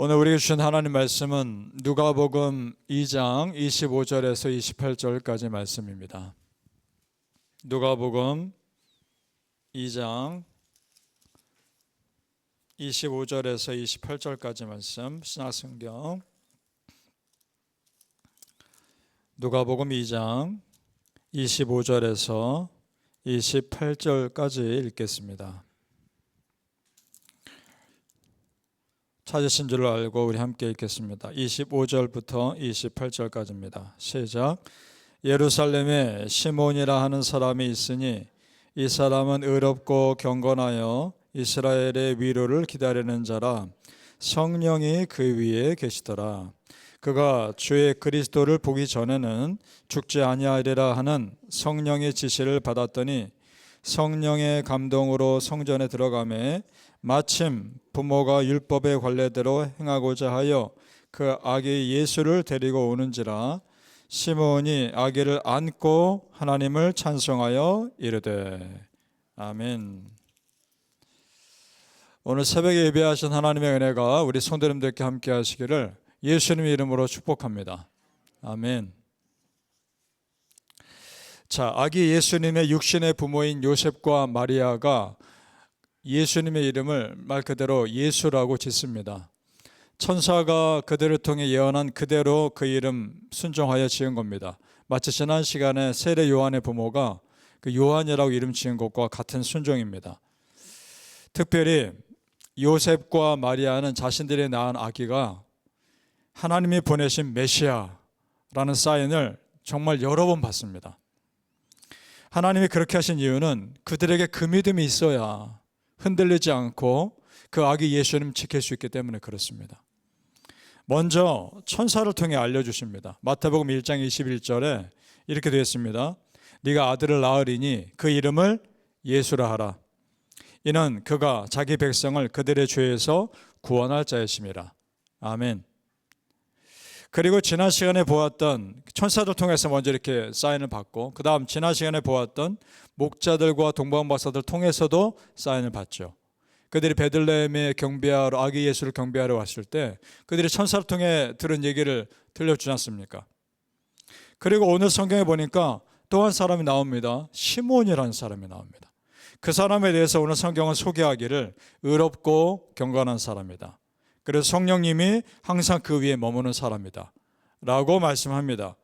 오늘 우리에게 주신 하나님 말씀은 누가복음 2장 25절에서 28절까지 말씀입니다. 누가복음 2장 25절에서 28절까지 말씀 신학성경 누가복음 2장 25절에서 28절까지 읽겠습니다. 찾으신 줄 알고 우리 함께 읽겠습니다. 25절부터 28절까지입니다. 시작. 예루살렘에 시몬이라 하는 사람이 있으니 이 사람은 의롭고 경건하여 이스라엘의 위로를 기다리는 자라 성령이 그 위에 계시더라. 그가 주의 그리스도를 보기 전에는 죽지 아니하리라 하는 성령의 지시를 받았더니 성령의 감동으로 성전에 들어가매 마침 부모가 율법의 관례대로 행하고자 하여 그 아기 예수를 데리고 오는지라 시몬이 아기를 안고 하나님을 찬송하여 이르되 아멘. 오늘 새벽에 예배하신 하나님의 은혜가 우리 성도님들께 함께 하시기를 예수님의 이름으로 축복합니다. 아멘. 자, 아기 예수님의 육신의 부모인 요셉과 마리아가 예수님의 이름을 말 그대로 예수라고 짓습니다. 천사가 그들을 통해 예언한 그대로 그 이름 순종하여 지은 겁니다. 마치 지난 시간에 세례 요한의 부모가 그 요한이라고 이름 지은 것과 같은 순종입니다. 특별히 요셉과 마리아는 자신들이 낳은 아기가 하나님이 보내신 메시아라는 사인을 정말 여러 번 봤습니다. 하나님이 그렇게 하신 이유는 그들에게 그 믿음이 있어야 흔들리지 않고 그 아기 예수님 지킬 수 있기 때문에 그렇습니다. 먼저 천사를 통해 알려주십니다. 마태복음 1장 21절에 이렇게 되어 있습니다. 네가 아들을 낳으리니 그 이름을 예수라 하라. 이는 그가 자기 백성을 그들의 죄에서 구원할 자이심이라. 아멘. 그리고 지난 시간에 보았던 천사들 통해서 먼저 이렇게 사인을 받고 그 다음 지난 시간에 보았던 목자들과 동방박사들 통해서도 사인을 받죠. 그들이 베들레헴에 경배하러 아기 예수를 경배하러 왔을 때 그들이 천사를 통해 들은 얘기를 들려주지 않습니까? 그리고 오늘 성경에 보니까 또 한 사람이 나옵니다. 시몬이라는 사람이 나옵니다. 그 사람에 대해서 오늘 성경은 소개하기를 의롭고 경건한 사람이다. 그래서 성령님이 항상 그 위에 머무는 사람이다. 라고 말씀합니다.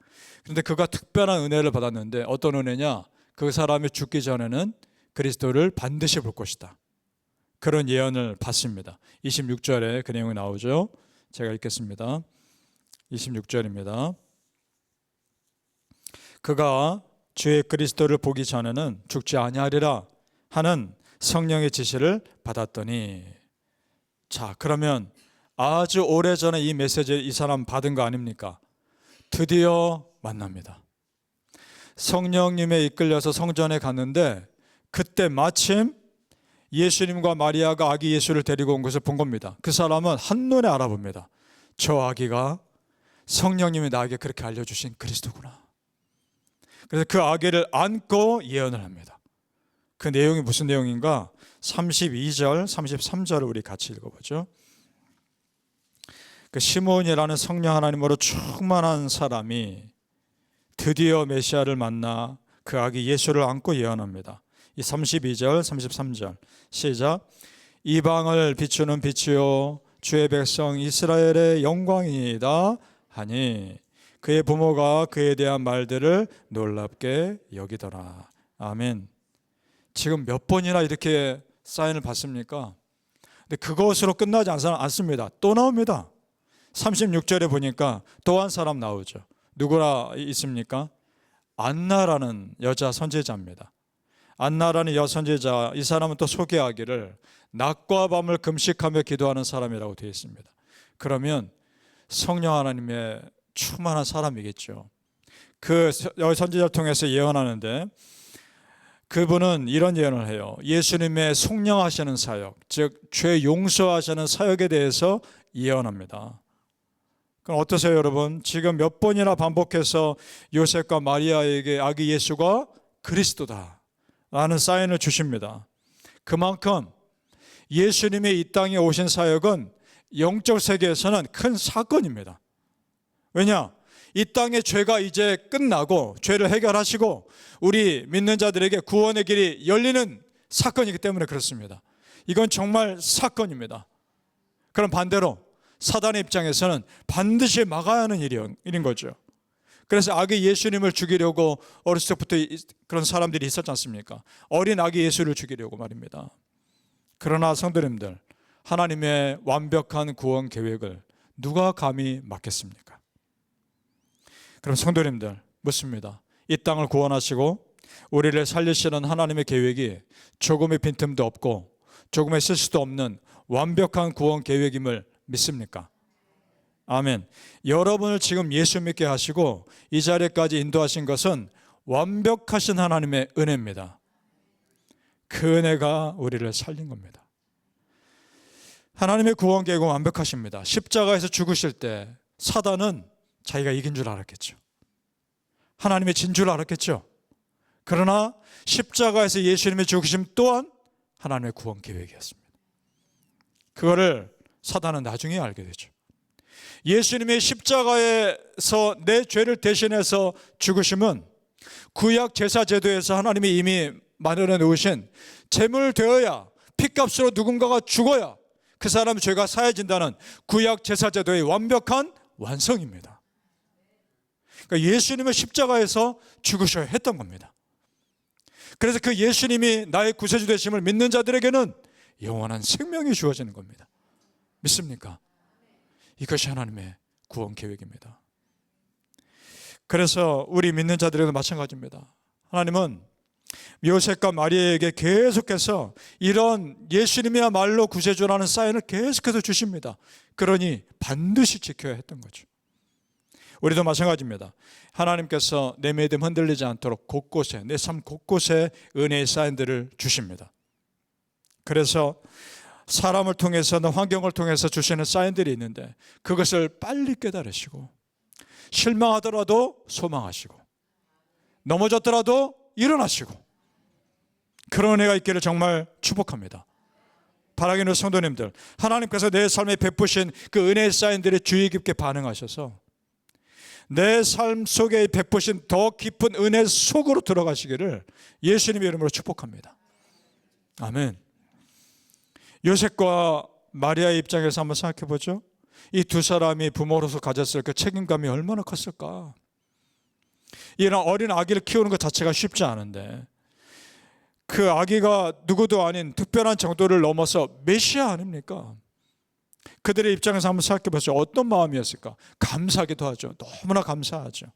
그런데 그가 특별한 은혜를 받았는데 어떤 은혜냐? 그 사람이 죽기 전에는 그리스도를 반드시 볼 것이다. 그런 예언을 받습니다. 26절에 그 내용이 나오죠. 제가 읽겠습니다. 26절입니다. 그가 주의 그리스도를 보기 전에는 죽지 아니하리라 하는 성령의 지시를 받았더니 자, 그러면 아주 오래전에 이 메시지를 이 사람 받은 거 아닙니까? 드디어 만납니다. 성령님에 이끌려서 성전에 갔는데 그때 마침 예수님과 마리아가 아기 예수를 데리고 온 것을 본 겁니다. 그 사람은 한눈에 알아봅니다. 저 아기가 성령님이 나에게 그렇게 알려주신 그리스도구나. 그래서 그 아기를 안고 예언을 합니다. 그 내용이 무슨 내용인가? 32절, 33절을 우리 같이 읽어보죠. 그 시몬이라는 성령 하나님으로 충만한 사람이 드디어 메시아를 만나 그 아기 예수를 안고 예언합니다. 이 32절, 33절 시작. 이방을 비추는 빛이요 주의 백성 이스라엘의 영광이다 하니 그의 부모가 그에 대한 말들을 놀랍게 여기더라. 아멘. 지금 몇 번이나 이렇게 사인을 받습니까? 근데 그것으로 끝나지 않습니다. 또 나옵니다. 36절에 보니까 또 한 사람 나오죠. 누구라 있습니까? 안나라는 여자 선제자입니다. 안나라는 여선제자 이 사람은 또 소개하기를 낮과 밤을 금식하며 기도하는 사람이라고 되어 있습니다. 그러면 성령 하나님의 충만한 사람이겠죠. 그 선지자를 통해서 예언하는데 그분은 이런 예언을 해요. 예수님의 속량하시는 사역, 즉 죄 용서하시는 사역에 대해서 예언합니다. 그럼 어떠세요, 여러분? 지금 몇 번이나 반복해서 요셉과 마리아에게 아기 예수가 그리스도다. 라는 사인을 주십니다. 그만큼 예수님의 이 땅에 오신 사역은 영적 세계에서는 큰 사건입니다. 왜냐? 이 땅의 죄가 이제 끝나고 죄를 해결하시고 우리 믿는 자들에게 구원의 길이 열리는 사건이기 때문에 그렇습니다. 이건 정말 사건입니다. 그럼 반대로 사단의 입장에서는 반드시 막아야 하는 일인 거죠. 그래서 아기 예수님을 죽이려고 어렸을 때부터 그런 사람들이 있었지 않습니까? 어린 아기 예수를 죽이려고 말입니다. 그러나 성도님들, 하나님의 완벽한 구원 계획을 누가 감히 막겠습니까? 그럼 성도님들 묻습니다. 이 땅을 구원하시고 우리를 살리시는 하나님의 계획이 조금의 빈틈도 없고 조금의 실수도 없는 완벽한 구원 계획임을 믿습니까? 아멘. 여러분을 지금 예수 믿게 하시고 이 자리까지 인도하신 것은 완벽하신 하나님의 은혜입니다. 그 은혜가 우리를 살린 겁니다. 하나님의 구원 계획은 완벽하십니다. 십자가에서 죽으실 때 사단은 자기가 이긴 줄 알았겠죠. 하나님의 진 줄 알았겠죠. 그러나 십자가에서 예수님의 죽으심 또한 하나님의 구원 계획이었습니다. 그거를 사단은 나중에 알게 되죠. 예수님의 십자가에서 내 죄를 대신해서 죽으심은 구약 제사 제도에서 하나님이 이미 마련해 놓으신 제물 되어야 피값으로 누군가가 죽어야 그 사람 죄가 사해진다는 구약 제사 제도의 완벽한 완성입니다. 그러니까 예수님을 십자가에서 죽으셔야 했던 겁니다. 그래서 그 예수님이 나의 구세주 되심을 믿는 자들에게는 영원한 생명이 주어지는 겁니다. 믿습니까? 이것이 하나님의 구원 계획입니다. 그래서 우리 믿는 자들에게도 마찬가지입니다. 하나님은 요셉과 마리아에게 계속해서 이런 예수님이야말로 구세주라는 사인을 계속해서 주십니다. 그러니 반드시 지켜야 했던 거죠. 우리도 마찬가지입니다. 하나님께서 내 믿음 흔들리지 않도록 곳곳에 내 삶 곳곳에 은혜의 사인들을 주십니다. 그래서 사람을 통해서는 환경을 통해서 주시는 사인들이 있는데 그것을 빨리 깨달으시고 실망하더라도 소망하시고 넘어졌더라도 일어나시고 그런 은혜가 있기를 정말 축복합니다. 바라기는 성도님들 하나님께서 내 삶에 베푸신 그 은혜의 사인들에 주의 깊게 반응하셔서 내 삶 속에 베푸신 더 깊은 은혜 속으로 들어가시기를 예수님의 이름으로 축복합니다. 아멘. 요셉과 마리아의 입장에서 한번 생각해 보죠. 이 두 사람이 부모로서 가졌을 그 책임감이 얼마나 컸을까. 이런 어린 아기를 키우는 것 자체가 쉽지 않은데 그 아기가 누구도 아닌 특별한 정도를 넘어서 메시아 아닙니까? 그들의 입장에서 한번 생각해 보죠. 어떤 마음이었을까? 감사하기도 하죠. 너무나 감사하죠.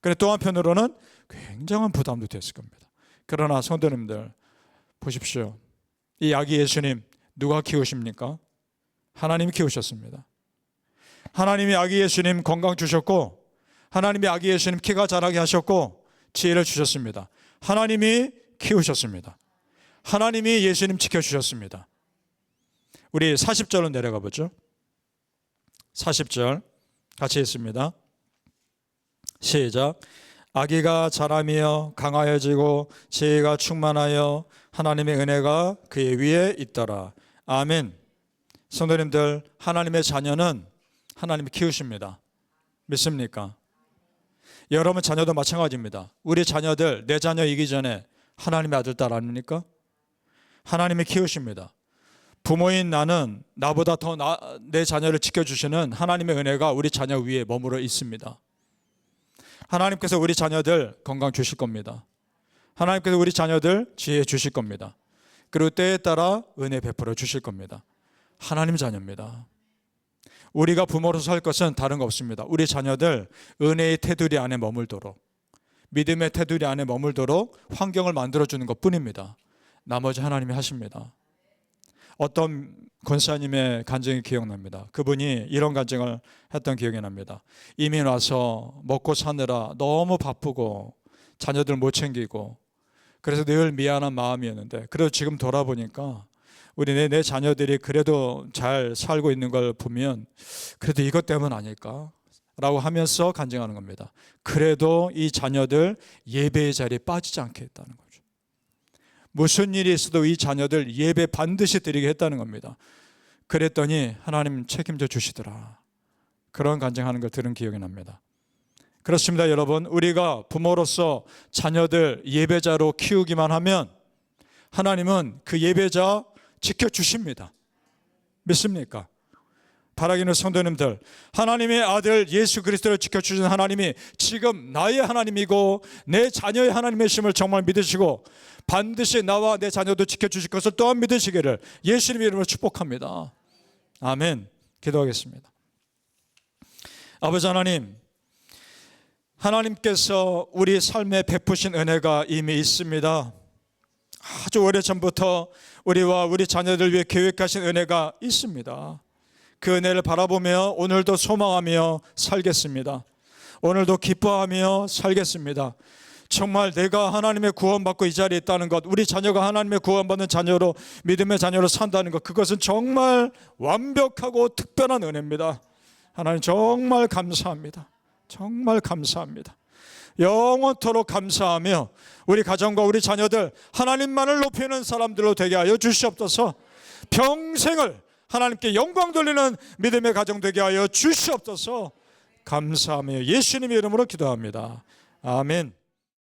그런데 또 한편으로는 굉장한 부담도 됐을 겁니다. 그러나 성도님들 보십시오. 이 아기 예수님 누가 키우십니까? 하나님이 키우셨습니다. 하나님이 아기 예수님 건강 주셨고 하나님이 아기 예수님 키가 자라게 하셨고 지혜를 주셨습니다. 하나님이 키우셨습니다. 하나님이 예수님 지켜주셨습니다. 우리 40절로 내려가 보죠. 40절 같이 있습니다. 시작. 아기가 자라며 강하여지고 지혜가 충만하여 하나님의 은혜가 그의 위에 있더라. 아멘. 성도님들, 하나님의 자녀는 하나님이 키우십니다. 믿습니까? 여러분 자녀도 마찬가지입니다. 우리 자녀들, 내 자녀이기 전에 하나님의 아들, 딸 아닙니까? 하나님이 키우십니다. 부모인 나는 나보다 더 내 자녀를 지켜주시는 하나님의 은혜가 우리 자녀 위에 머물러 있습니다. 하나님께서 우리 자녀들 건강 주실 겁니다. 하나님께서 우리 자녀들 지혜 주실 겁니다. 그리고 때에 따라 은혜 베풀어 주실 겁니다. 하나님 자녀입니다. 우리가 부모로서 할 것은 다른 거 없습니다. 우리 자녀들 은혜의 테두리 안에 머물도록 믿음의 테두리 안에 머물도록 환경을 만들어 주는 것 뿐입니다. 나머지 하나님이 하십니다. 어떤 권사님의 간증이 기억납니다. 그분이 이런 간증을 했던 기억이 납니다. 이민 와서 먹고 사느라 너무 바쁘고 자녀들 못 챙기고 그래서 늘 미안한 마음이었는데 그래도 지금 돌아보니까 우리 내, 내 자녀들이 그래도 잘 살고 있는 걸 보면 그래도 이것 때문 아닐까? 라고 하면서 간증하는 겁니다. 그래도 이 자녀들 예배의 자리에 빠지지 않게 했다는 거죠. 무슨 일이 있어도 이 자녀들 예배 반드시 드리게 했다는 겁니다. 그랬더니 하나님 책임져 주시더라. 그런 간증하는 걸 들은 기억이 납니다. 그렇습니다, 여러분. 우리가 부모로서 자녀들 예배자로 키우기만 하면 하나님은 그 예배자 지켜 주십니다. 믿습니까? 바라기는 성도님들, 하나님의 아들 예수 그리스도를 지켜주신 하나님이 지금 나의 하나님이고 내 자녀의 하나님이심을 정말 믿으시고 반드시 나와 내 자녀도 지켜주실 것을 또한 믿으시기를 예수님 이름으로 축복합니다. 아멘. 기도하겠습니다. 아버지 하나님, 하나님께서 우리 삶에 베푸신 은혜가 이미 있습니다. 아주 오래전부터 우리와 우리 자녀들 위해 계획하신 은혜가 있습니다. 그 은혜를 바라보며 오늘도 소망하며 살겠습니다. 오늘도 기뻐하며 살겠습니다. 정말 내가 하나님의 구원받고 이 자리에 있다는 것, 우리 자녀가 하나님의 구원받는 자녀로 믿음의 자녀로 산다는 것, 그것은 정말 완벽하고 특별한 은혜입니다. 하나님 정말 감사합니다. 정말 감사합니다. 영원토록 감사하며 우리 가정과 우리 자녀들 하나님만을 높이는 사람들로 되게 하여 주시옵소서. 평생을 하나님께 영광 돌리는 믿음의 가정 되게 하여 주시옵소서. 감사하며 예수님의 이름으로 기도합니다. 아멘.